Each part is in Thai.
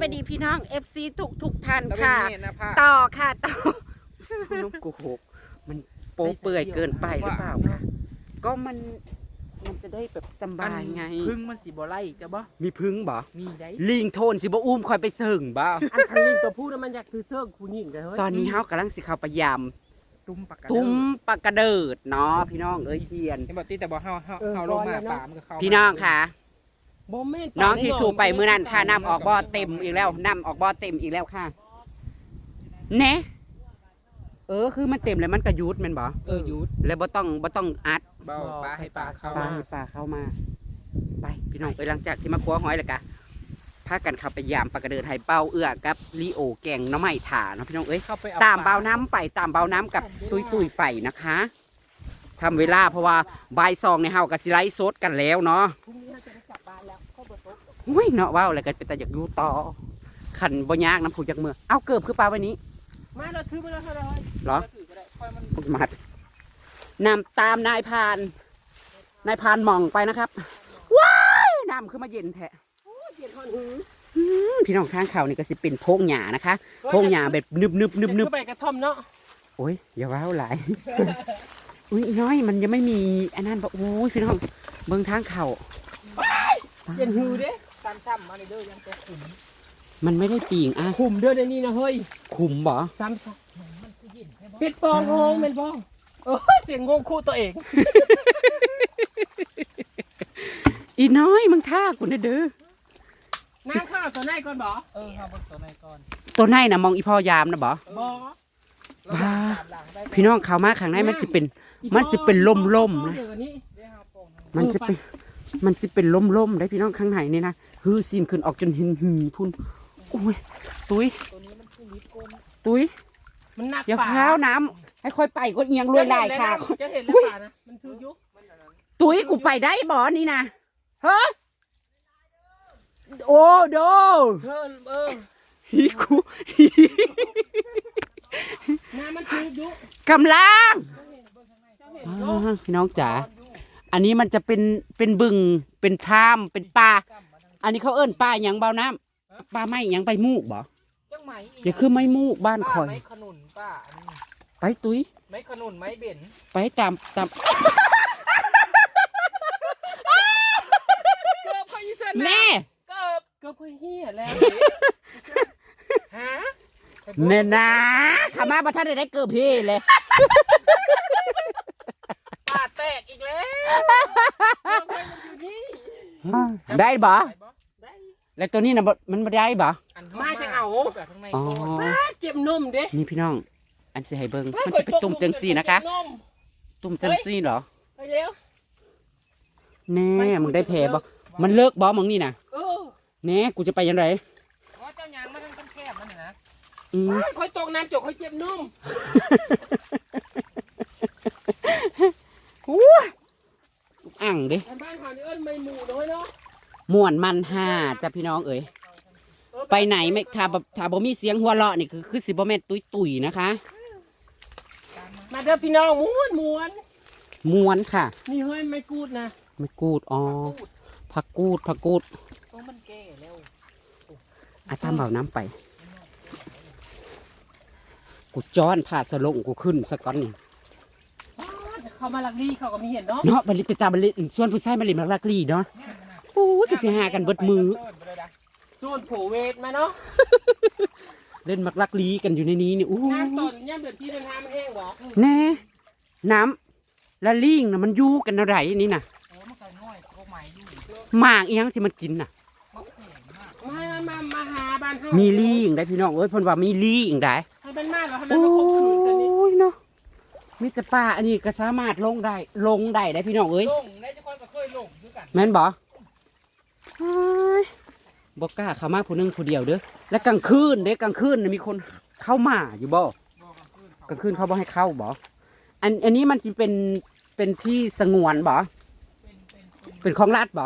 วัสดีพี่น้อง FC ทุกทุกท่านตะเวนค่ะเมฆนะผ้าต่อค่ะต่อน้องโกหกมันโป๊เปื่อยเกินไปหรือเปล่าคะก็มันมันจะได้แบบสบายไง พึ่งมันสิบ่ไล่จะบ่มีพึ่งบ่มีได้ลิงโทนสิบ่อุ้มคอยไปเสิงบ่อันคันลิงตัวผู้นั้นมันอยากคือเสื้อคูนิ่งเลยเฮ้ยตอนนี้เฮากำลังสิเข้าไปยามตุ้มปากกาตุ้มปากกระเดิดเนาะพี่น้องเอ้ยเทียนเห็นบ่ตีแต่บ่เฮาเฮาเฮาลงมาป่ามันก็เข้าพี่น้องค่ะ โมเมนต์น้องที่สูบไปมื้อนั้นค่ะน้ำออกบ่อเต็มอีกแล้วน้ำออกบ่อเต็มอีกแล้วค่ะแหนะเออคือมันเต็มแล้วมันกระยุดแม่นบ่เออหยุดแล้วบ่ต้องบ่ต้องอัดเบาปลาให้ปลาเข้าปลาให้ปลาเข้ามา ไปพี่น้องไปหลังจากที่มาคว้าหอยแล้วกะพากันเขับไปยามปลากระเดินไห้เป้าเอื้อกับลีโอแกงหน้ำไม้ถ่าเนาะพี่น้องเอ้ยเข้าไปอตามเบาน้ำไปตามเบาน้ำกับตุยตุยไปนะคะทำเวลาเพราะว่าบ่ายซองในเฮากับสิไลฟ์สดกันแล้วเนาะ บนโต๊ะหุ้ยเนาะว้าวอะไรกันเป็นตาอยากอยู่ต่อขันบ่ยากน้ำผูจากเมืองเอาเกิบคือปลาวันนี้มาเราถือไปแล้วเท่าไหร่เหรอถือก็ได้ค่อยมันพุทธมัดนำตามนายพราน นายพรานหมองไปนะครับว้ายน้ำคือมาเย็นแท้เปลี่ยนทอนหืออืมพี่น้องข้างเขานี่ก็สิเป็นโพงหญ้านะคะโพงหญ้าแบบนึบนึบนึบนึบเข้าไปกระท่อมเนาะโอ้ยอย่าว้าวหลายอุ้ยอีน้อยมันยังไม่มีอันนั้นบอกโอ้ยพี่น้องเบิ่งทางเขาเปลี่ยนหือเด้ ซ้ำๆมาในเด้อยังตัวขุมมันไม่ได้ปีงอะขุมเด้อในนี้นะเฮ้ยขุมบ่ซ้ำซ้ำเป็ดปองโองเป็นปองเออเสียงงงคู่ตัวเอง อีน้อยมึงท่ากูนะเด้อน้ำข้าวตัวไหนก่อนบ่เออเฮาเบิ่งตัวในก่อนตัวไหนนะมองอีพ่อยามนะบ่บ่เราจะตามหลังได้พี่น้องเขามาข้างในมันสิเป็น มันสิเป็นล่มๆนะเดี๋ยวนี้ได้เฮาโป่งทางมันจะเป็นมันสิเป็นล่มๆได้พี่น้องข้างในนี่นะ ฮือซีนขึ้นออกจนหินหีพุ่นโอ้ยตุ้ยตัวนี้มันขึ้นนิดโกมตุ้ยมันหนักอย่าป่าพร้าวน้ำให้ค่อยไปก็เอียงรวยลายค่ะจะเห็นแล้วป่านะมันคือยุคตุ้ยกูไปได้บ่อนี่นะเฮ้โอ้โดเธอเออฮีกูน้ำมันคือยุคกำลังพี่น้องจ๋าอันนี้มันจะเป็นเป็นบึงเป็นถ้ำเป็นป่า อันนี้เขาเอิ้นป่าหยังเบาน้ำป่าไม้หยังไปมูกบ่จังไหมอย่าคือไม่มูกบ้านป้าคอยไม้ขนุนป้าอันนี้ไปตุ้ย ไม้ขนุนไม้เบ็นไปตามตามเกือบค่อยยี่เส้นแน่เกิบเกือบค่อยเฮียแล้วฮะแน่นะขามาประทันได้ได้เกือบพี่เลยปาแตกอีกแล้วอยู่นี่ได้บ่ได้ แล้วตัวนี้นะบ่มันบ่ได้บ่อันมาจะเอา แบบข้างในอ๋อโคตรเจ็บนมเด้นี่พี่น้อง อันสิให้เบิ่งมันจะเป็นตุ่มจังซี่นะคะ เจ็บมตุ่มจังซี่เหรอไปเร็ว แน่มึงได้แผลบ่มันเลิกบ่มึงนี่น่ะเออแน่กูจะไปยังไงอ๋อเจ้ายางมาทั้งแคบๆมันน่ะนะอืมค่อยตกน้ำจกค่อยเจ็บนมอ่างเด้ ม่วนมันห่าจ้ะพี่น้องเอ๋ยเออไปไหนไม่ถ้าบ่ถ้าบ่มีเสียงหัวเราะนี่คือคือสิบ่แม่นตุยๆนะคะมาเด้อพี่น้องม้วนม้วนม่วนค่ะ นี่เฮ้ยไม่กูดนะไม่กูดอ๋อผักกูดผักกูดตัวมันแก่แล้วอาตามเบาน้ำไป กูจ้อนผ่าสลงกูขึ้นสะก้อนนี่เขามาลักลี่เขาก็มีเห็นเนาะเนาะบัดลิไปตามบัดลิส่วนผู้ชายบัดลิมักลักลีเนาะ โอ้ยก็สิหากันเบิดมือส่วนโผเวทมาเนาะเล่นมักลักลีกันอยู่ในนี้นี่อู้งานตอนย่ามเดือนที่เดินทางมันแห้งบ่แน่น้ำละลิงน่ะมันอยู่กันอะไรนี่น่ะโอ้มันก็ง่อยโคกใหม่อยู่หมากอีหยังที่มันกินน่ะมันแข็งมากมามามาหาบ้านเฮามีมีลิงได้พี่น้องเอ้ยเพิ่นว่ามีลิงได้ให้มันมาแล้วให้มันโอ้มาข่มขืนกันนี่ยเนาะมีแต่ป่าอันนี้ก็สามารถลงได้ลงได้ได้พี่น้องเอ้ย ลงได้จะค่อยก็เคยลงด้วยกันแม่นบ่เฮ้ย บอกกล้าเข้ามาผู้หนึงผู้เดียวเด้อแล้วกลางคืนเด้กลางคืนน่ะมีคนเข้ามาอยู่บ่บอกกันขึ้นเขากลางคืนเขาบ่ให้เข้าบ่อันอันนี้มันสิเป็นเป็นที่สงวนบ่เป็นเป็นเป็นเป็นของรัฐบ่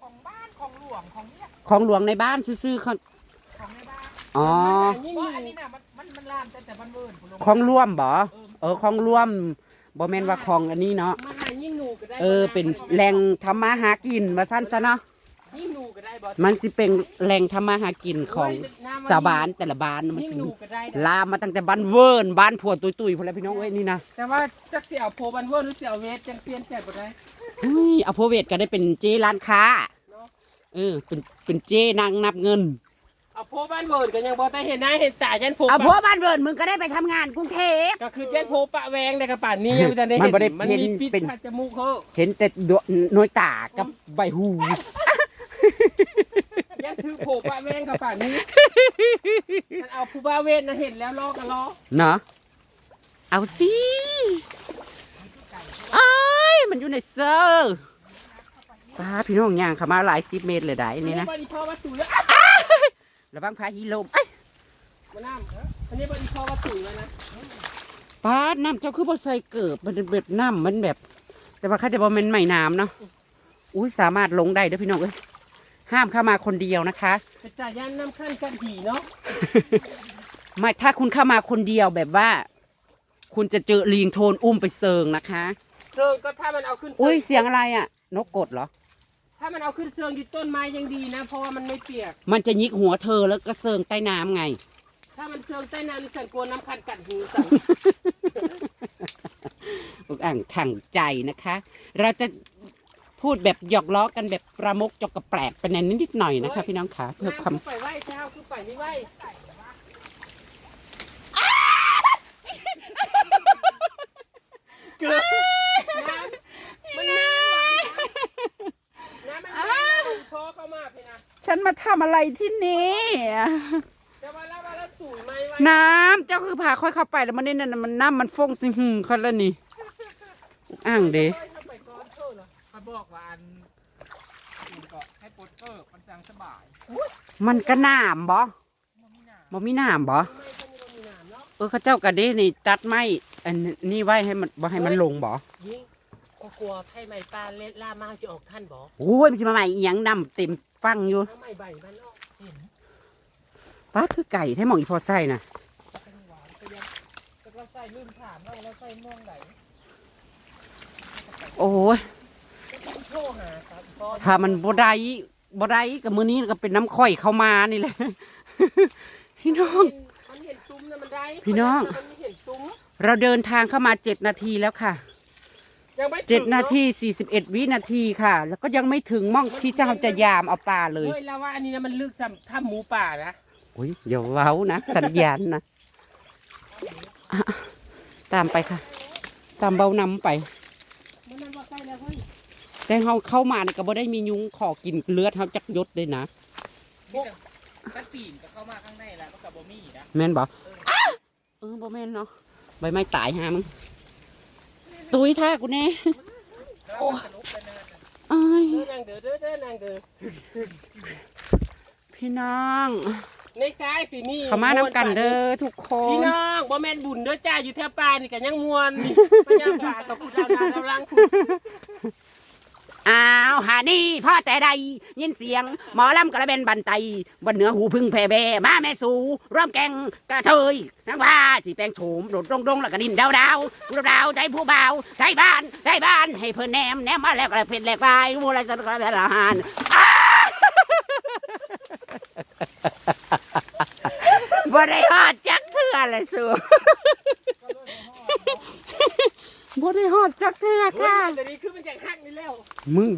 ของบ้านของหลวงของเนี่ยของหลวงในบ้านซื่อๆเขาของในบ้านอ๋อยิ่งเพราะหอันนูนี้น่ะมันมันมันลามแต่แต่มันเวิร์นพุ่นลของร่วมบ่เออของร่วมบ่แม่นว่าของอันนี้เนาะมาหายิ่งหนูก็ได้เออเป็นแหล่งทำมาหากินว่าซั่นซะเนาะ ยิ่งหนูก็ได้บ่มันสิเป็นแหล่งทำมาหากินของโยน้ำมัสาบานแต่ละบ้านมันยิ่งสิดูก็ได้นะลามมาตั้งแต่บ้านเวิร์นบ้านผัวตุยตุยๆพอแล้วพี่น้องเอ้ยนี่นะแต่ว่าจักเสี่ยวโพบันเวอร์หรือเสี่ยวเวทจังเปลี่ยนแก่บ่ได้อุ้ยอโพเวตก็ได้เป็นเจร้านค้าเนาะเออเป็นเป็นเจนางนับเงินเอาโพบ้านเวิร์ดก็ยังบ่ได้เห็นหน้าเห็นตายันโพเอาปะผัวบ้านเวิร์นมึงก็ได้ไปทำงานกรุงเทพ ก็คือยันโพปะแวงในกระป่านนี้ยังไม่ทันได้มันเห็นบ่ได้มันเห็นมีพิษเป็น ขัดจมูกเขาเห็นแต่ดวน้อยตากับใบหู ยันคือโผล่ปะแวงกับป่านนี้มันเอาผู้บ้าเวทนะเห็นแล้วล้อกันล้อเนาะเอาสิเอ้ยมันอยู่ในเซอร์ป้าพี่น้องย่างเขามาหลายสิบเมตรเลยได้นี่นะบริพอวัตถุแล้วระวังพาฮีลมเอ้ยมาน้ำอันนี้บริพอวัตถุแล้วนะป้าดน้ำเจ้าคือบ่ใส่เกิบมันเป็นแบบน้ำมันแบบ แต่ว่าเขาจะบอกมันไม่น้ำเนาะอุ้ยสามารถลงได้เด้อพี่น้องเอ้ย ห้ามเข้ามาคนเดียวนะคะกระจายยันน้ำขั้นกันหีเนาะไม่ถ้าคุณเข้ามาคนเดียวแบบว่า คุณจะเจอลิงโทนอุ้มไปเซิงนะคะเซิงก็ถ้ามันเอาขึ้นอุ้ยเสียงอะไรอะ นกกดเหรอ ถ้ามันเอาขึ้นเซิงอยู่ต้นไม้ยังดีนะ เพราะว่ามันไม่เปียก มันจะยิกหัวเธอแล้วก็เซิงใต้น้ำไง ถ้ามันเซิงใต้น้ำสั่นกลัวน้ำคันกัดหูสั่นอุกอ่างถังใจนะคะ เราจะ พูดแบบหยอกล้อกันแบบประมกจกกระแปลกไปในนิดๆหน่อยนะคะ พี่น้องขาเพื่อความน้ำคือไปไหว้เจ้าคือไปไม่ไหว้เกลือน้ำมันน้ำหวานน้ำมันน้ำมันคอเข้ามาพี่นะฉันมาทำอะไรที่นี่จะมาแล้วมาแล้วตุ๋ยไหมไว้น้ำเจ้าคือพาค่อยเข้าไปแล้วมันนี่นั่นมันน้ำมันฟงสิหึมเขาแล้วนี่อุกอ่างเด้ บอกว่าอันอื่นก็ให้ปลดเออมันจังสบายมันกระหน่ำบ่มันไม่หนาบ่มีหน่ำบ่ไม่ต้องมีมีน้ำเนาะเออเขาเจ้ากระเด้นี่ตัดไม้อันนี้ไว้ให้มันบ่ให้มันลงบ่ยิ่งก็กลัวไผ่ไหม้ปลาเล็ดล่ามากจะออกท่านบ่โอ้ยมันสิมาใหม่อีหยังนำเต็มฟังอยู่ทั้งไหม้ใบมันออกเห็นป้าดคือไก่แท้หมองอีพอไส้น่ะเป็นหวานก็ยังแต่เราใส่ลืมถามเราเราใส่ม่วงไหนโอ้ยโทรหาครับพ่อถ้ามันบ่ได้บ่ได้กับมื้อนี้ก็เป็นน้ำข่อยเข้ามานี่แหละ พี่น้อง มันเห็นซุ้มนะมันได้พี่น้อง มันไม่เห็นซุ้มเราเดินทางเข้ามาเจ็ดนาทีแล้วค่ะยังไม่ถึงเจ็ดนาเอะทีสี่สิบเอ็ดวินาทีค่ะ แล้วก็ยังไม่ถึงม่องที่เจ้าจะยามเอาปลาเลยเฮ้ยแล้วว่าอันนี้นะมันลึกซ้ำถ้ำหมูป่านะโอ้ยอย่าเว้านะ สัญญาณนะอะตามไปค่ะ ตามเบานำไป มันนั่นว่าใกล้แล้วเฮ้ย แต่เขาเข้ามานี่ก็บ่ได้มียุงขอกินเลือดเขาจักยศเลยนะนี่แต่ถ้าปีนก็เข้ามาข้างในแล้วก็กับบ่มีนะแม่นบอกเออบ่แม่นเนาะใบไม้ตายหามึงตุยท่ากูแน่แล้วมันจะลุกไปเนินน่ะอ้ายเด้อนางเด้อเด้อเด้อนางเด้อพี่น้องในซ้ายสิมีเขามานำกันเด้อทุกคพี่นน้องบ่แม่นบุญเด้อจ้าอยู่แถวป่านี่ก็ยังมวนนี่พญาป่ากับผู้ดาวนาดาวล่างคุณ อ้าวหานี่พ่อแต่ใดยินเสียง หมอลำกระเบนบันไตบนเหนือหูพึ่งแผ่แบมาแม่สูร่วมแกงกระเทยนางว่าสีแปลงโฉมโดดรงดงแล้วก็ดินดาวดาวดาวดาวใจผู้เบาใจบ้านใจบ้านให้เพิ่นแนมแนมมาแล้วก็เผ็ดแหลกไปรู้อะไรจะกระเบนอาหารอ้าบ่ได้ฮอดจักเทื่อเลยสูบ่ได้ฮอดจักเทื่อค่ะ มึง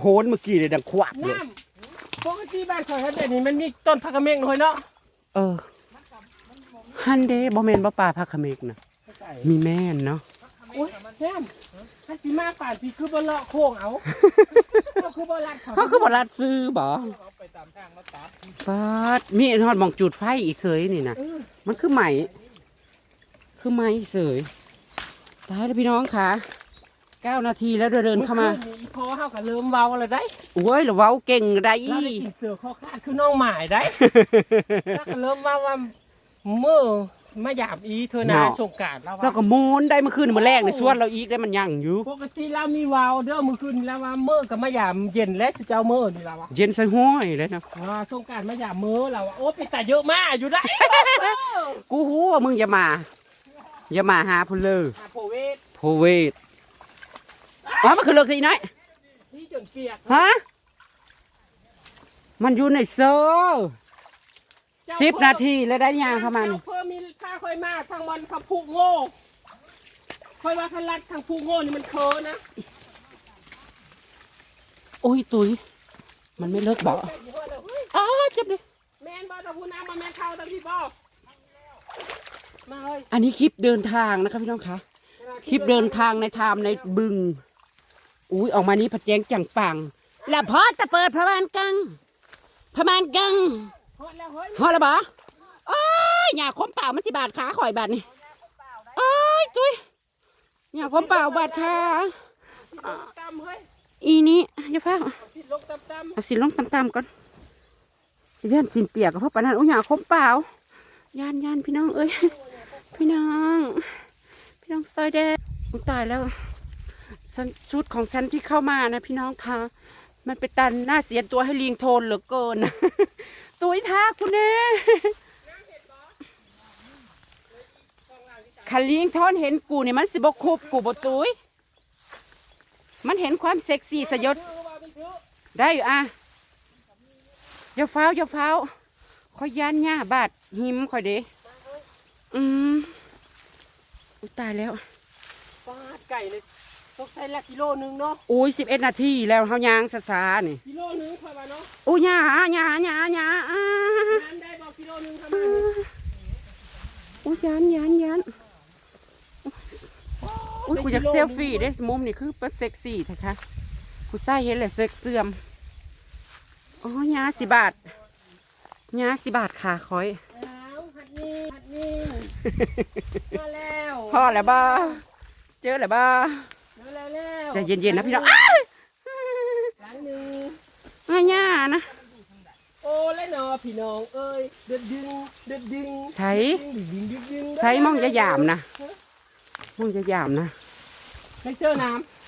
โหนเมื่อกี้เลยดังควักเลยน้ำปกติบ้านของเขาแบบนี้มันมีต้นพักกระเมงหน่อยเนาะเออฮันเดบ่แม่นบ่ป่าพักขะเมกนะมีแม่นเนาะโอ้ยแซมถ้าสิมาป่านพี่คือบ่เลาะโค้งเอาเขาคือบ่รัดเขาเขาคือบ่รัดซื้อบ่เขาไปตามทางมาตัดฟาดมีอันฮอดหมองจุดไฟอีกเสยนี่นะเออมันคือไหมคือไหมเสยตายแล้วพี่น้องค่ะ เก้านาทีแล้วเดินเดินเข้ามาอคืนนี้พอเฮาก็เริ่มเว้าแล้วได้โอ้ยแล้วเว้าเก่งได้เราได้กินเสือข้อขาดคือน้องหมายได้แล้วก็เริ่มว่าว่าเมื่อมาหยาบอีเธอนาสงกรารแล้วแล้วว่าก็มูนได้เมื่อคืนมื้อแรกในสวนเราอีกได้มันยังอยู่ปกติเรามีวาวเด้อมื้อคืนแล้วว่าเมื่อกับมาหยามเย็นและสิเจ้าเมื่อนี่ล่ะวะเย็นใส่ห้อยเลยนะว่าสงกรารมาหยามมื้อเราว่าโอ้ไปแต่เยอะมากอยู่ได้กูฮู้ว่ามึงอย่ามา อย่ามาหาพุ่นเลยอาโพเวทโพเวท อ๋อมันคือเลิกสิน้อยที่จนเปียกฮะมันอยู่ในโซ่เจ้สิบพิ่มนาทีแล้วได้ยางเข้ามานี่เจ้เพิ่มมีค่าค่อยมาทางมันขับผูกโง่ค่อยว่าคันลัดทางผูกโง่นี่มันเคอนะ โอ้ยตุยมันไม่เลิกบอกเจ็บอยู่เฮ้ยเฮ้ยอ้าเจ็บเลยแมนบอตะพูน้ำมาแมนเข้าตะพี่บอมาเฮ้ยอันนี้คลิปเดินทางนะครับพี่น้องคะคลิปเดินทางในไทม์ในบึง อุ้ยออกมานี้ผัดแจงจังปังแล้วพอจะเปิดพระมานกังพระมานกังฮอดแล้วเฮ้ยฮอดแล้วบ่โอ้ยอย่าคมเปล่ามันสิบาดขาข่อยบาดนี่โอ้ยตุยอย่าคมเปล่าบาดขาลงตำเฮ้ยอีนี้อย่าฟ้าพี่ลงตำตำเอาสิลงตำๆก่อนสิย่านสินเปียกกับพ่อปานนั้นโอ้ยอย่าคมเปล่าย่านย่านพี่น้องเอ้ยพี่น้อง พี่น้องซอยแดงอุ๊ยตายแล้วฉัน ชุดของฉันที่เข้ามานะพี่น้องคะ มันเป็นตันหน้าเสียตัวให้ลิงโทนเหลือเกิน ตัวอีท้าคุณเน่ขันลิงโทนเห็นกูนี่มันสิบกคุบกูบตุยมันเห็นความเซ็กซี่สยดถือว่าเป็นถือได้อยู่อะอย่าเฝ้าอย่าเฝ้าคอยยานหญ้าบาดหิมคอยเด้อืมอุตายแล้วปาดไก่เลย ตกใส่ละกิโลหนึงเนาะอุ้ยสิบเอ็ดนาทีแล้วเฮายางซาซาๆนี่กิโลหนึงค่อยว่าเนาะอุ้ยหญ้าหญ้าหญ้าหญ้าอ่าน้ำได้บอกกิโลหนึงทำไมนี่อุ้ยยานยานยานอุ้ยกูอยากเซลฟี่ได้มุมนี่คือเป็นเซ็กซี่แท้คะกูใส่เห็นเลยเซ็กเสื่อมอ๋อหญ้าสิบาทหญ้าสิบาทขาคอยอ้าวหัดนี่หัดนี่ มาแล้ว พ่อแล้วบ้าเจอแล้วบ้ามาแล้วแล้ว ใจเย็นๆนะพี่น้องอ้ายหลังหนึ่งง่ายย่านะ โอ้และนอพี่น้องเอ้ยเด็ดดึงเด็ดดึงใช้ ดึงดึงดึงดึงใช้มองจะหยามนะมองจะหยามนะไม่เจอน้ำ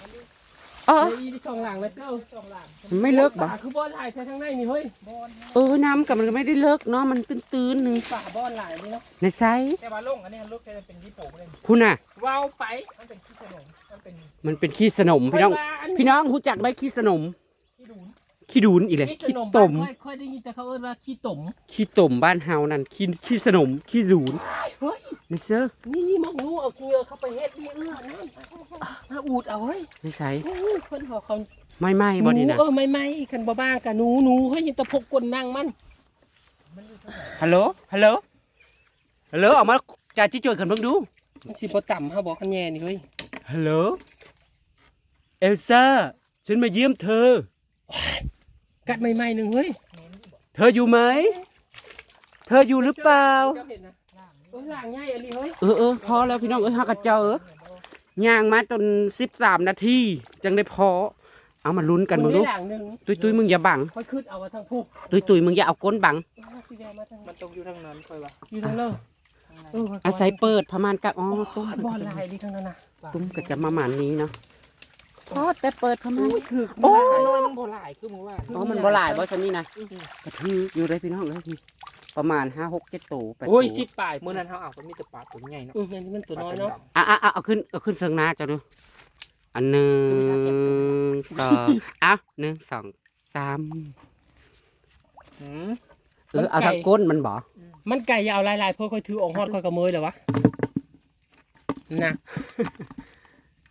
เออในอีที่ช่องหลังไม่เจอช่องหลังไม่เลิกบ่ป่าคือบอลหลายใส่ทางในนี่เฮ้ยเออน้ำกับมันไม่ได้เลิกเนาะมันตื้นๆหนึ่งป่าบอลหลายนี่เนาะในไซส์แต่ว่าลงอันนี้ลูกจะเป็นญี่ปุ่นเลยคุณน่ะว้าวไปมันเป็นขี้ขนมมันเป็นมันเป็นขี้สนมพี่น้องค่ยว่าอัพี่น้องรู้จักไหมขี้สนม ขี้ดูนขี้ดูนอีกเลยขี้ขี้ขนมตมค่อยค่อยได้ยินแต่เขาเอิ้นว่าขี้ตมขี้ตมบ้านเฮานั่นขี้ขี้สนมขี้ดูนเฮ้ยในเสื้อนี่นี่มองงูเอาเงือเข้าไปเฮ็ดนี่เอื้อนั่นมาอูดเอาเฮ้ยในไซส์โอ้ยเพิ่นบอกเขาไม่ไหม้บ่นี่นะเออไม่ไม่กันบ่บ้างกันหนูหนูเฮ้ยยังตะพกกลนางมันฮัลโหลฮัลโหลฮัลโหลออกมาจ่าจิจ่วยกันเบิ่งดูมันสิบ่ต่ำเฮาบอกคันแย่นี่เฮ้ยฮัลโหลเอลซ่าฉันมาเยี่ยมเธอ กัดใหม่ๆหนึงเฮ้ย เธออยู่ไหม เธออยู่หรือเปล่าจ้เห็นนะเออล่างง่ายอะไรเฮ้ยเออเออพอแล้วพี่น้องเอ้ยฮักกะเจอย่างมาจนสิบสามนาทีจังได้พอ เอามาลุ้นกันมึงดูได้หลังหนึงตุยตุยมึงอย่าบังค่อยขึ้นเอามาทางผู้ตุยตุยมึงอย่าเอาก้นบังเออสิแวะมาทางมันตกอยู่ทางนั้นค่อยว่าอยู่ทางเลิกเอออาศัยเปิดประมาณกับอ๋อโอ้ตุ้มยบอลลายดีทางนั้นนะตุ้มก็จะประมาณนี้เนาะ พอแต่เปิดประมาณโอ้ยถือโอ้น้อยมันโบหลายคือหมูว่าอ๋อมันบ่หลายบ่ซันนี่นะกระทืออยู่เลยพี่น้องเอ้ยพี่ประมาณห้าหกเจ็ดตัวแปดตัวโอ้ยสิบปลายเมื่อนั้นเขาเอาก็มีแต่ปลาตัวใหญ่เนาะอืมอันนี้มันตัวน้อยเนาะอะอะอะเอาขึ้นเอาขึ้นเซิงหน้าจ้ะดูอันหนึ่งสองอะหนึ่งสองสามอืมเออเอาทางก้นมันบ่มันไก่อยาวลายๆเพื่อค่อยถือออกฮอดค่อยกระเมยเลยวะน่ะ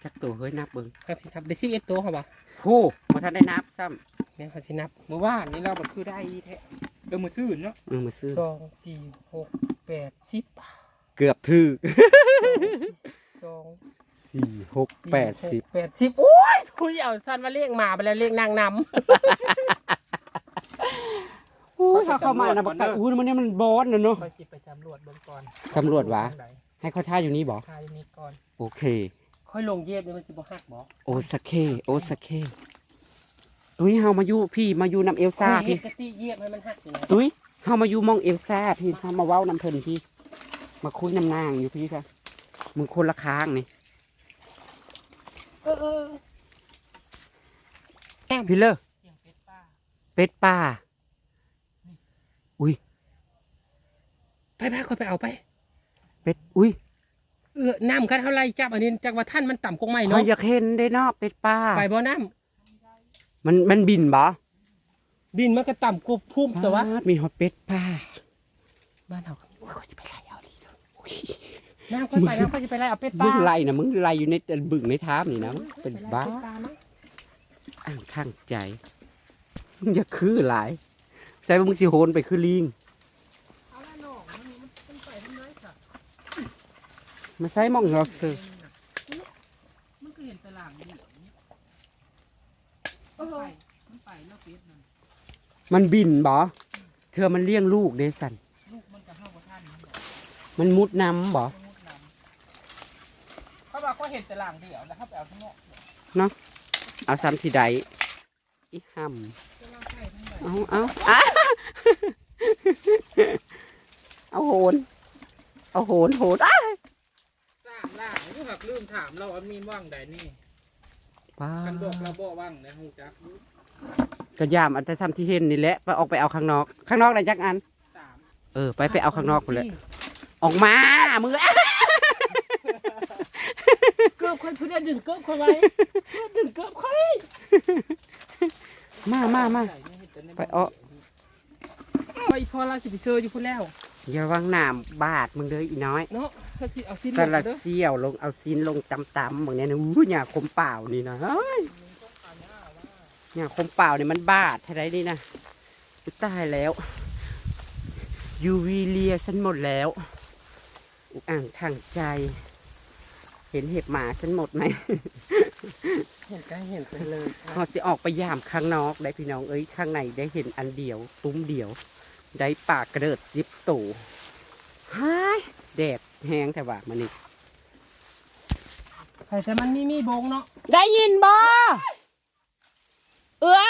จักตัวเฮ้ยนับเบิ่งเขาสินับได้สิบเอ็ดตัวเหรอวะโอ้บ่ทันได้นับซ้เนี่ยเขาสินับเมื่อวานนี้เราแบบคือได้แท้เออมือซื่นเนาะำเออมาซื้อ สองสี่หกแปดสิบเกือบถือสองสี่หกแปดสิบแปดสิบโอ้ยทุยเอาสั้นมาเรียกหมาไปแล้วเรียกนางนโอ้ยถ้าเข้ามานะบักไก่อู้มันเนี่ยมันบอนนะเนาะ ค่อยสิไปสำรวจเบื้องก่อนสำรวจวะทางใดให้เขาท่าอยู่นี่บ่ทายนี้ก่อนโอเคำ ค่อยลงเย็บเนี่ยมันสิบ่หักบ่โอซาเคโอซาเคอุ้ยเฮามาอยู่พี่มาอยู่นำเอลซ่าค่อยเฮ็พี่ดกะติเย็บให้มันหักอยู่นะอุ้ยเฮามาอยู่มองเอลซ่าพี่เฮามาเว้านำเพิ่นพี่ มาคุยนำนางอยู่พี่ค่ะมึงคนละค้างนี่เออเออพี่เลอเสียงเป็ดป้าเป็ดป่าไปไปค่อยไปเอาไป เป็ดอุ้ย เออน้ำคันเท่าไรจับอันนี้จักว่าท่านมันต่ำกงไม่เขาเนาะอยากเห็นได้เนาะเป็ดป่าไปบ่น้มันมันบินบ่บินมันก็ต่ำกว่าพุ่มแต่ว่ามีฮอตเป็ดป่าบ้านเราก็โอ้ยจะไปไล่เอาดิเด้อโอ้ยน้ำค่อยไปน้ำค่อยจะไปไล่เอาเป็ดปมึลางไล่นะมึงไล่อยู่ในบึงในท้ามนี่นะมึงเป็นบ้าไปไล่เป็ดปลมั้งอ้างข้างใจมึงอย่าคือหลายใส่ว่ามึงสิโหนไปคือลิง เอาละน้องมันมันไปทำไมค่ะ มาใส่หมองเราซื้อมันก็เห็นตารางเดี่ยวนี้เอมันอไปมันไปแล้วเป็ดนั่นมันบินบ่เธอมันเลี้ยงลูกเดสันลูกมันก็เข้ากับท่านมันบอกมันมุดน้ำบ่มันมุดน้ำเขาบอกเขาเห็นตารางเดี่ยวแล้วเขาไปเอาทั้งนอกเอาซ้ำที่ใดอีห้จะมาใส่ทั้งหมดำเอาเอาอะเอาโหน เอาโหนโหนอะสร้าง ล่างลูกหักลืมถามเราว่ามีว่างใดนี่ป้าคันบอกเราบอกว่างในหูจักกระยามอันจะทำที่เห็นนี่แหละไปออกไปเอาข้างนอก ข้างนอกได้จักอัน สามเออไปไปเอาข้างนอกไปเลยออกมามืออะเกือบคนเพื่อนดึงเกือบคนไว้เพื่อนดึงเกือบค่อยมามามา ใส่นี่เห็นแต่ในไปเอา ไปพอเราสิไปเซอร์อยู่พุ่นแล้ว อย่าวังน้ำบาดมึงเลยอีน้อย เนาะถ้าสิ เอาสิ้นสลงลัดเด้อเสี้ยวลงเอาซีนลงตำตำมึงเนี่ยนะอู้หยาคมเปล่านี่นะเฮ้ยหยาคมเปล่าเนี่ยมันบาดเท่าไรนี่นะอุ๊ยตายแล้ว ยูวีเลียฉันหมดแล้วอุกอ่างทางใจ เห็นเห็บหมาฉันหมดไหม เห็นก็เห็นไปเลยค่ะพอสิออกไปยามข้างนอกได้พี่น้องเอ้ยข้างในได้เห็นอันเดียว ตุ้มเดียว ได้ปากกระเดิดซิบตู่ฮาย แดดแห้งแต่ว่ามันนี่ใครแต่มันมีมีบงเนาะได้ยินบ่เอื้อ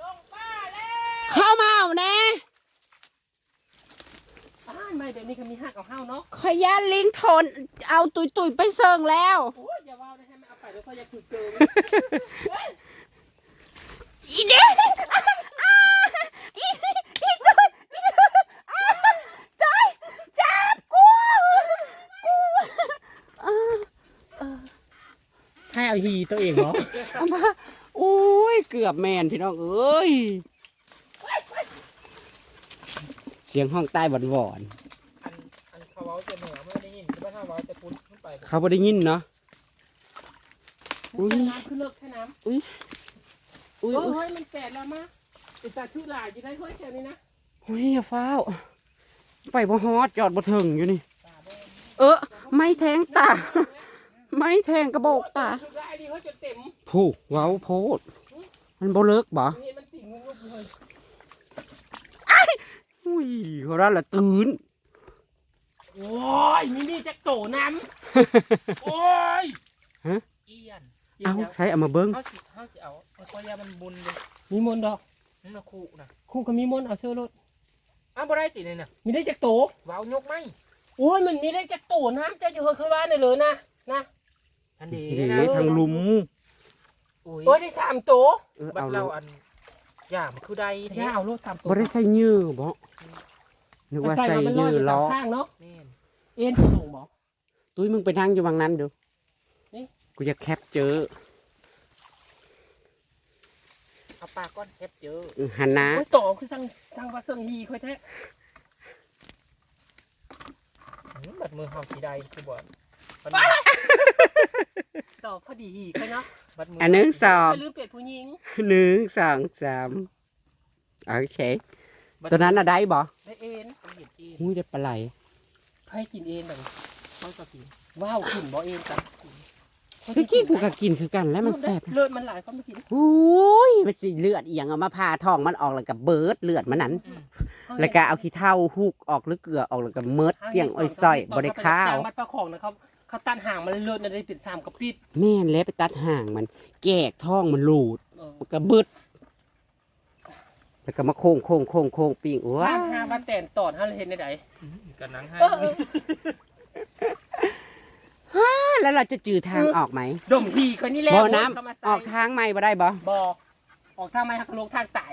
ลงป้าแล้วเข้ามาเอาแน่อ้ายไม่เดี๋ยวนี้ก็มีหักเอาห้าวเนาะขยันลิงทนเอาตุยตุยๆไปเซิงแล้ว โอ้ยอย่าว่าได้ให้มันเอาไปแล้วก็อย่าถูกเจออีเด็กอีอีตุยอีตุยอ้าวจอยจับกูกูอ่า ให้เอาฮีตัวเองเหรอเอามาโอ้ย เกือบแมนพี่น้องเอ้ย เสียงห้องใต้หวานหวานอันอันเขาเว้าจะเหนือไม่ได้ยินแต่ว่าถ้าเว้าจะพุ้นขึ้นไปๆเขาไม่ได้ยินเนาะ อุ้ยน้ำคือเลิกแค่น้ำอุ้ยโอ้อุ้ยอุ้ยยมันแปดแล้วมาไอ้ตาชื่อหลายอยู่ได้เฮ้ยแถวนี้นะโอ้ยอย่าฟ้าวไปบ่ฮอดจอดบ่ถึงอยู่นี่ เออ ไม่แทงตา ไม่แทงกระโบอกตาชื่อหลายดีเฮ้ยจนเต็มผู้เว้าโพด มันบ่เลิกบ่เห็นมันติ่งงุบๆเลยอุ้ยเขาได้ละตื่นโอ้ยมีมีจักโตน้ำโอ้ยเอียนเอาใช้เอามาเบิ้งเขาสิเขาสิเอาไอ้ข้อยามันบุญเลยมีมนต์ดอกนั่นนะคู่นะครู่ก็มีมนต์เอาเชื่อรถอ้าวบ่ได้ติเนี่ยน่ะมีได้จักโตเว้ายกไหมโอ้ยมันมีได้จักโตน้ำเจ้าจะเคยว่าเนี่ยเลยนะนะ อันนี้เดี๋นะยวทางลุมอุ้ยโอ้ยได้สามโตเออบัเอาดแล้เราวอันย่ามันคือใดแค่แท้เอารถสามโตบ่ได้ใส่ยื้อบ่นึกว่าใส่มันยื้ออยู่ล้อ ข้างเนาะแม่นเอ็นที่ส่งบอกตุ้ยมึงไปนั่งอยู่วังนั้นดูนี่ กูจะแคปเจอเอาปลาก้อนเทปเจอเออหันหนะโอ้ยต่อคือสั่งสั่งว่าเสื่องฮีค่อยแท้หืมบัดมือเฮาสีใดคือบ่บัด ต่อพอดีฮีค่อยเนาะบัดมืออันหนึ่งสองไปลืมเป็ดผู้หญิงหนึ่งสองสามโอเคตัวนั้นอะได้บ่ได้เอ็นเขาเห็นเองอุ้ยได้ปลาไหลให้กินเอ็นแบบเขาก็กินว้าวกินบ่เอ็นกันเฮ้ยกี้กูก็กินคือกันแล้วมันแซ่บเลือดมันหลายก็ไม่กินอุ้ยมันสิเลือดเอียงเอามาพาท้องมันออกแล้วก็เบิดเลือดมันนั้นอืมแล้วก็เอาขี้เท่าหุกออกหรือเกลือออกแล้วก็เมิดเจียงอ้อยซอยบ่ได้ข้าว มัดปลาของนะครับ เขาตัดห่างมันเลือดน่ะได้ติดสามกระปิดแม่นแล้วไปตัดห่างมัน แกกท้องมันหลูดเออมันก็เบิดแล้วก็มาโค้งโค้งโค้งโค้งปิ้งว้าบ้านห้าบ้านแต่นตอดห้าเห็นได้ไดอืมกันหนังให้เออเออแล้วเราจะจือทางออกไหมดมฮีคนนี้แหล้วบ่อน้ำออกทางใหม่บ่ได้บ่บ่อออกทางไม่หักลงทางตาย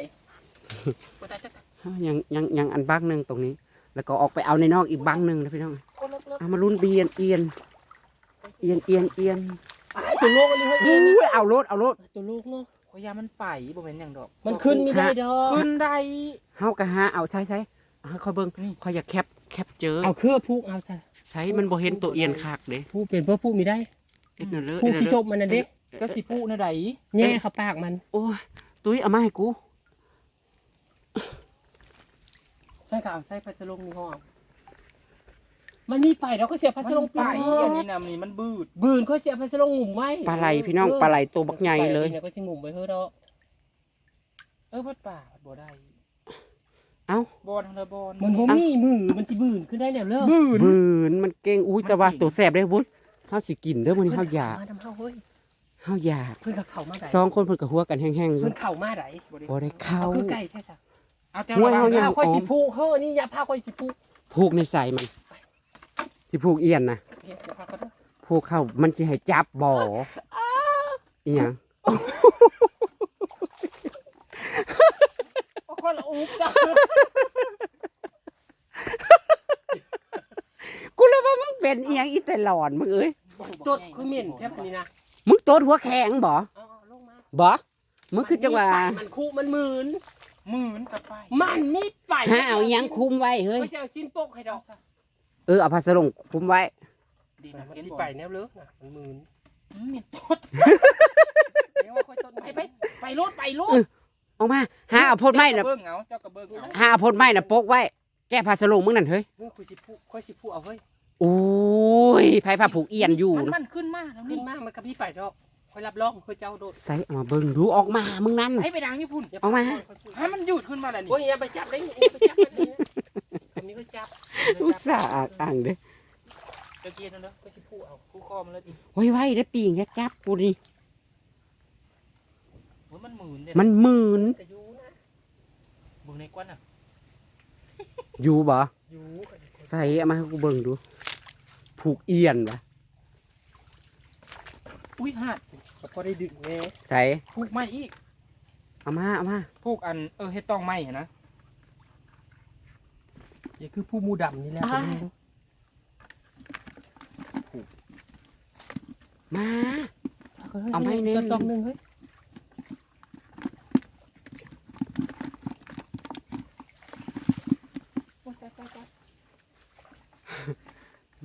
บ่ได้จะยังยังยังอันบ้างหนึ่งตรงนี้ แล้วก็ออกไปเอาในนอกอีกบ้างหนึ่งนะพี่น้องคนเลิกเอามาลุ้นเบียนเอียน เอียนเอียนเอียนอ้ายตัวโลกอันนี้เฮ้ยอุ้ยเอารถเอารถตัวโลกเนาะๆพยายามมันไปบ่เป็นอย่างดอก มันขึ้นไม่ได้ดอกขึ้นได้เฮากะหาเอาใช้ใช้ให้คอยเบิ่งนี่คอยอยากแคปแคปเจอเอาเครือพูกเอาซะใช้มันบ่เห็นตัวเอียนคักเด้พูกเป็นเพื่อพูกมีได้เอ็ดนั่นเลยพูกเอ็ดนั่นที่เลยชมมันน่ะเด้จะสิพูนะใดแง่เข้าปากมัน โอ้ยตุ้ยเอามาให้กูใส่กาวใส่พัสลงนี่ห้อง มันมีไปแล้วก็เสียพัสลงไปไปอันนี้นะนี่มันบืดบืนก็เสียพัสลงงุ่มไว้ปลาไหลพี่น้องปลาไหลตัวบักใหญ่เลยไปนี่ก็สิงุ่มไปเฮ้อดอกเออพัดป่าพัดบ่ได้เอ้าบอลทางเดบอลมันบ่มีมือมันสิบืนขึ้นได้แล้วเลิกบืนบืนมันเก่งอุ้ยแต่ว่าตัวแสบได้บุญเฮาสิกินเด้อมื้อนี้เฮาอยากมาทำเฮาเฮ้ยเฮาอยากเพิ่นก็เข้ามาได้สองคนเพิ่นก็หัวกันแห้งๆอเพิ่ยู่นเข้ามาได้บ่ได้เข้าเอาคือไก่แท้จ้ะเอาเจ้าหัวระวังเอาเด้ยัองพาค่อยสิพูกเฮ้อนี่อย่าพาค่อยสิพูกผูกในใส่มัน สิผูกเอียนนะเฮ็ดเสียพาก็ได้ผูกเข้ามันสิให้จับบ่อีหยังโอ้คนละอุ๊บจ้ะกูเลยว่ามึงเป็นอีหยังอีแต่หลอนมึงเอ้ยตดคือเหม็นแค่นี้นะมึงโตดหัวแข็งบ่เอาๆลงมาบ่มึงคือจังว่ามันคู่มันหมื่นหมื่นกับไปมันนี่ไปหาเอาอีหยังคุมไว้เฮ้ย ไม่ใช่เอาสิ้นโปกให้ดอก เออเอาผ้าสลงคุมไว้ ดีมันะนเห็นสิบ่ไปแนวเลิกนะมันหมื่นอืมมีตดเดี๋ยวว่าค่อยต้นไปไปไปรถไปรถออกมาหาเอาโพดไม้น่ะเจ้ากระเบิ้งเอาเจ้ากระเบิ้งเอาหาเอาโพดไม้น่ะโปกไว้ แก้ผ้าสลงมึงนั่นเฮ้ยเมื่อคุยสิพูค่อยสิพูเอาเฮ้ยโอ้ยไผผ้าผูกเอียนอยู่มันนะมันขึ้นมาแล้วขึ้นี่นมามันกับพี่ไปดอกค่อยรับรองค่อยเจ้าโดดใส่เอามาเบิ่งดูออกมามึงนั่น ให้ไปดังญี่ปุ่นเอามาให้มันหยุดขึ้นมาแล้วนี่โอ้ยอย่าไปจับได้อย่าไปจับได้นะอันนี้ก็ จับอุตส่าห์อ่างอ่างเด้อเจ้าเกียร์นั่นเด้อก็สิพูเอาคู่คอมันแล้วดิไว้ไว้ได้อปีงอย่าจับกูนี่โอ้ยมันหมื่นเนี่ยมันหมื่นแต่อยู่นะเบิ่งในกวนอะอยู่บ่อยู่ใส่เอามาให้กูเบิ่งดู ผูกเอียนวะอุ้ยหาดก็พอได้ดึงแน่ใส่ผูกไม้อีกเอามาเอามาผูกอันเออเฮ็ดต้องไม้เห็นนะ อย่าคือผู้มูดำนี่แหละมา เอาไม่เน้น ก็ต้องหนึงเฮ้ย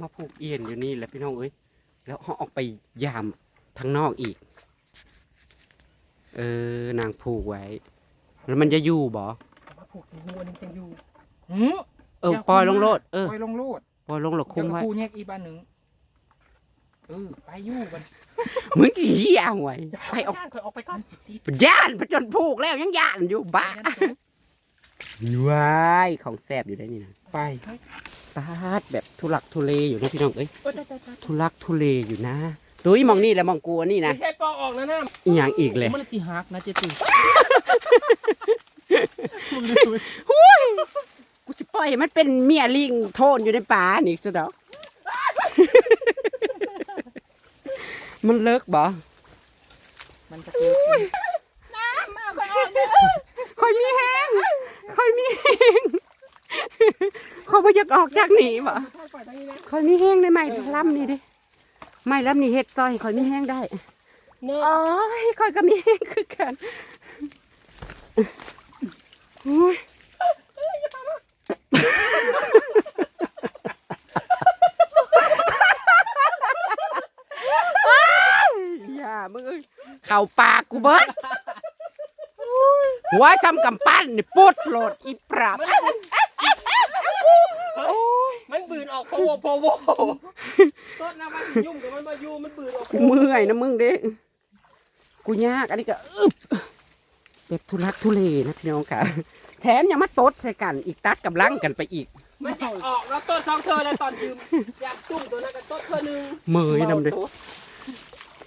มาผูกเอียนอยู่นี่แหละพี่น้องเอ้ย แล้วเขาออกไปยามทางนอกอีก เออนางผูกไว้ แล้วมันจะอยู่บ่เอามาผูกใส่หัวนี่จังอยู่หือ เออ ปล่อยลงโลดเออปล่อยลงโลดปล่อยลงโลดคุ้มไว้เจ้าคู่แยกอีบ้านหนึ่งเออไปอยู่กันเหมือนขี้เอาไว้ไปออกย่านค่อยออกไปก่อนสิบตีย่านพจนผูกแล้วยังย่านอยู่บ้าว้ายของแซบอยู่ได้นี่นะไปปาดแบบทุลักทุเลอยู่นะพี่น้องเอ้ยเอ้ยจ้าจ้าจ้าทุลักทุเลอยู่นะตุ้ยมองนี่แหละมองกูอันนี่นะไม่ใช่ปอออกนะน้อีหยังอีกเลยมันสิหักนะเจตุกูสิ ปล่อยให้มันเป็นเมียลิงโทนอยู่ในป่านี่ซะดอก มันเลิกบ่มันจะเกิดคอยมีแห้งคอยมีแห้งเขาบ่อยากออกจากนี่บ่ำเข้าไปทางนี้นะ คอยมีแห้งได้ไหมล่ำนี่ดิไม่ล่ำนี่เฮ็ดซอยคอยมีแห้งได้เนาะโอ้ยคอยก็มีแห้งคือกันโอ้ย อย่ามึงเอ้ยเข่าปากกูเบิดหัวซ้ำกำปั้นนี่ปุดโหลดอีปราบมันบืนออกโพโวโพโวต้นน้ำมันยุ่งกับมันมาอยู่มันบืนออกกูเมื่อยนะมึงเด้กูยากอันนี้ก็อึบแบบทุลักทุเลนะพี่น้องค่ะ แถมยังมาตดใส่กันอีกตัดกับลังกันไปอีกมันจะออกแล้วต้นสองเธอแล้วตอนยืมอยากจุ่มตัวนั้นกับต้นเธอหนึ่งเมยนำเด้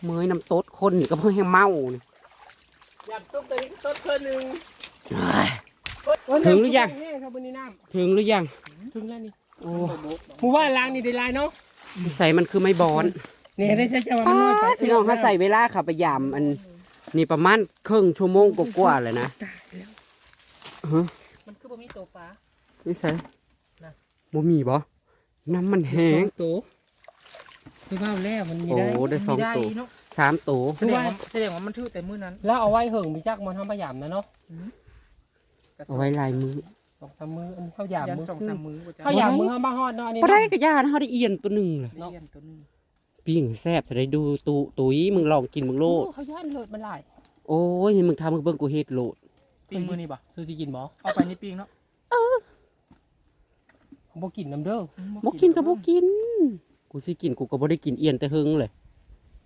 เมยนำตดคนนี่ก็เพื่อให้เมานี่อยากจุ่มตัวนี้กับต้นเธอหนึ่งเอ้ยถึงหรือยังแห้ครับบนนี้น้ถึงหรือยังำถึงแล้วนี่โอ้หมู่ว่าล้างนี่ได้ลายเนาะใส่มันคือไม่บอนนี่ได้ใช้จะว่ามันน้อยไปพี่น้องเขาใส่เวลาเขับไปยามอันนี่ประมาณครึ่งชั่วโมงกว่าๆเลยนะ ฮะมันคือบ่มีตัวปลานี่ใส่น่ะบ่มีบ่น้ำมันแห้งสอตัวคือว่าแล้วมันมีโอ้ได้ได้สองไม่ได้ตัวเนาะสามตัวแสดงว่าแสดงว่ามันทื่อแต่มื้อนั้น แล้วเอาไว้เหิงมีจักมันทำพยายามนะเนาะกระสเอาไว้ลายมือสองสามมืออันเท่ายามยันมือสองคือสามมื้อบ่จ้ะเท่ายามมือเฮามาฮอดเนาะอันนี้บ่ได้เนาะกระยานะเขาได้เอียนตัวหนึ่งเลยเรียนตัวหนึงปิ้งแซ่บจะได้ดูตูตุยมึงลองกินมึงโลโอ้ดเขาย่านเลิศมันหลายโอ้ยมึงทำมึงเบิ่งกูเฮ็ดโลด ปิ้งมื้อนี้บ่ซื้อสิกินบ่เอาไปนี่ปิ้งเนาะบ่กินน้ำเด้อบ่กินก็บ่กิน กูสิกินกูก็บ่ได้กินเอียนแต่หึงเลย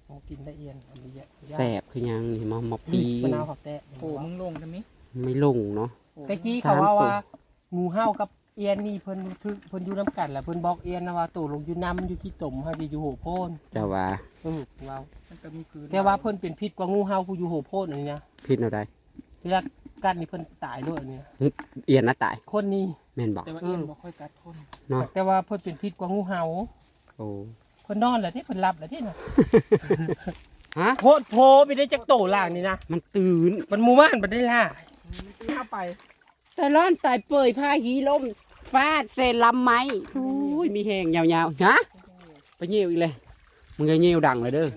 บ่กินได้เอียนอันนี้แยะแซ่บคือหยังนี่มามาปีปิ้งมะนาวผักแตะโอ้มึงลงได้มั้ยไม่ลงเนาะตะกี้สาเขามว่าตัวว่างูเห่ากับเอียนนี่เพิ่นทึกเพิ่นอยู่น้ำกันแหละเพิ่นบอกเอียนนะว่าตู่ลงอยู่น้ำอยู่ที่ตุ่มเฮาสิอยู่โหโพนเจ้าว่าเออว้าวมันก็มีคืนแต่ว่าเพิ่นเป็นพิษกว่างูเห่าผู้อยู่โหโพนอันนี้นะผิดเอาได้เวลา กัดนี่เพิ่นตายด้วยอันนี้นะเอียนนะตายคนนี้แม่นบอกแต่ว่าเอียนบ่ค่อยกัดคนเนาะแต่ว่าเพิ่นเป็นพิษกว่างูเห่าโอ้เพิ่นนอนแล้วที่เพิ่นหลับแล้วที่น่ะฮะโพดโพไปได้จักโตล่างนี่นะมันตื่นมันหมู่บ้านบ่ได้ล่าเข้าไปแต่ร้อนตายเปยผ้าหีลมฟาดเซลำไหมอุ้ยมีแหงยาวๆฮะไปเยี่ยวอีกเลยมึงจะเยี่ยวดังเลยเด้อ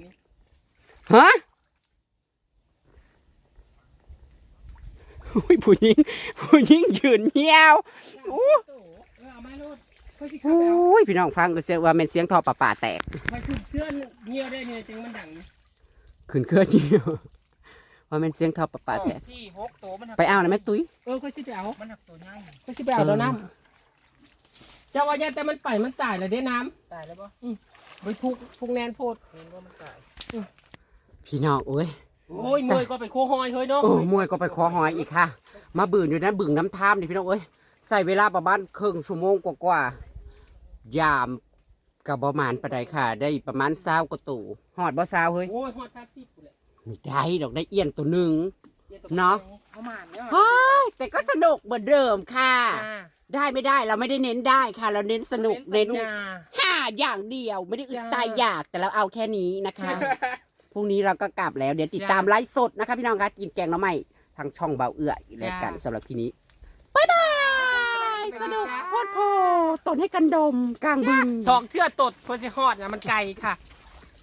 ฮะ อุ้ยผู้หญิงผู้หญิงยืนเยี่ยวอู้เออเอามาโลดเพิ่นสิอเข้าไปเอาุ้ยพี่น้องฟังก็เสียว่าเป็นเสียงท่อประปาแตกไปขึ้นเสื้อเงียวได้เนี่ยจึงมันดังขึ้นเครื่องเยี่ยวว่าเป็นเสียงท่อประปาแตก สี่หกตัวมันหักไปเอานะแม่ตุ้ย เออค่อยสิไปเอามันหักตัวใหญ่ค่อยสิไปเอาแล้วน้ำเจ้าว่าอย่าแต่มันไปมันตายแล้วเด้น้ตายแล้วบ่ำไปทุกทุกแนนโพด เห็นว่ามันตาย พี่น้องโอ้ย โอ้ยมวยก็ไปโคหอยเฮ้ยเนาะโอ้มวยก็ไปคอหอยอีกค่ะ มาบืนอยู่นั้นบึงน้ำทามดิพี่น้องเอ้ยใส่เวลาประมาณครึ่งชั่วโมงกว่าๆยามกับประมาณปานใดค่ะ ได้ประมาณเศร้ากว่าตู่หอดบ่เศร้าเฮ้ยโอ้ยฮอดซับซิบเลยไม่ได้ดอกได้เอียนตัวหนึ่ง เนาะ ประมาณเนี้ยเฮ้ยแต่ก็สนุกเหมือนเดิมค่ะ อ่าได้ไม่ได้เราไม่ได้เน้นได้ค่ะ เราเน้นสนุกเน้นสัญญา ห้าอย่างเดียวไม่ได้อึดจ้าตายอยากแต่เราเอาแค่นี้นะคะ พรุ่งนี้เราก็กลับแล้ว เดี๋ยวติดจ้าตามไลฟ์สดนะคะพี่น้องคะกินแกงหน้ำใหม่ทางช่องเบาเอื้ออีกแล้วกันจ้าสำหรับทีนี้บ๊ายบายสนุกโพดโพตนให้กันดมกลางบึง สองเทื่อตดเพื่อสิฮอดนะมันไกลค่ะ